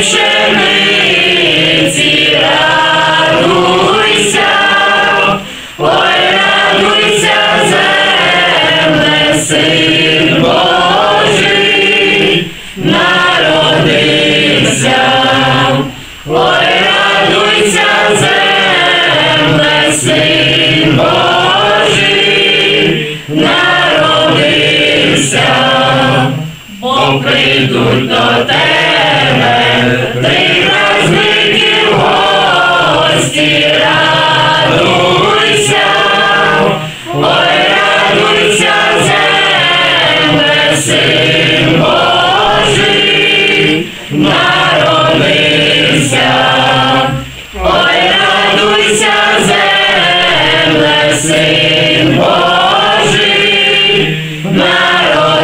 пшениці радуйся, Божий, народився, ой, радуйся, земле, син прийдуть до тебе, три праздники гості, радуйся, ой, радуйся, земле, син Божий, народився, ой, радуйся, земле, син Божий, народився,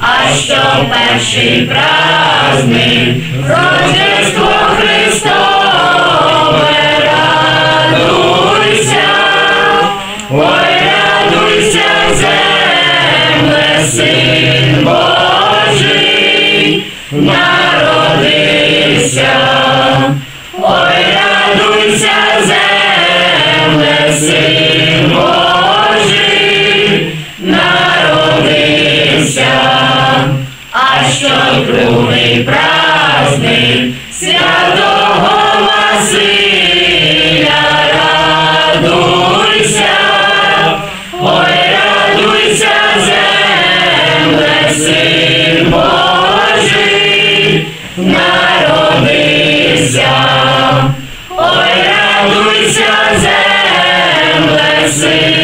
а що перший праздник, Рождество Христове, радуйся, ой, радуйся, земле, син Божий, народився, а що другий праздник? Святого Василя, радуйся, ой, радуйся, земле, син Божий, народився, ой, радуйся, земле, син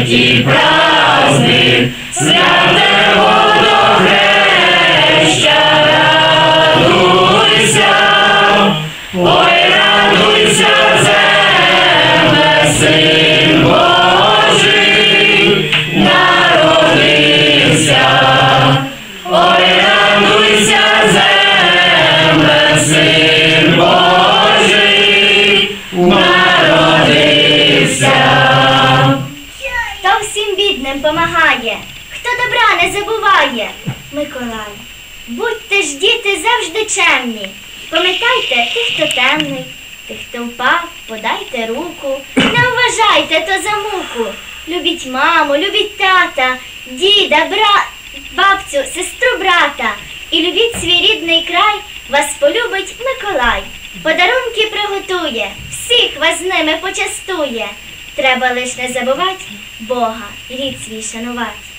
третій праздник, святе водохреща, Всім бідним помагає, хто добра не забуває. Миколай, будьте ж діти завжди чемні. Пам'ятайте тих, хто темний, тих, хто впав, подайте руку. Не вважайте то за муку. Любіть маму, любіть тата, діда, бра... бабцю, сестру, брата. І любіть свій рідний край, вас полюбить Миколай. Подарунки приготує, всіх вас з ними почастує. Треба лиш не забувати Бога рід свій шанувати.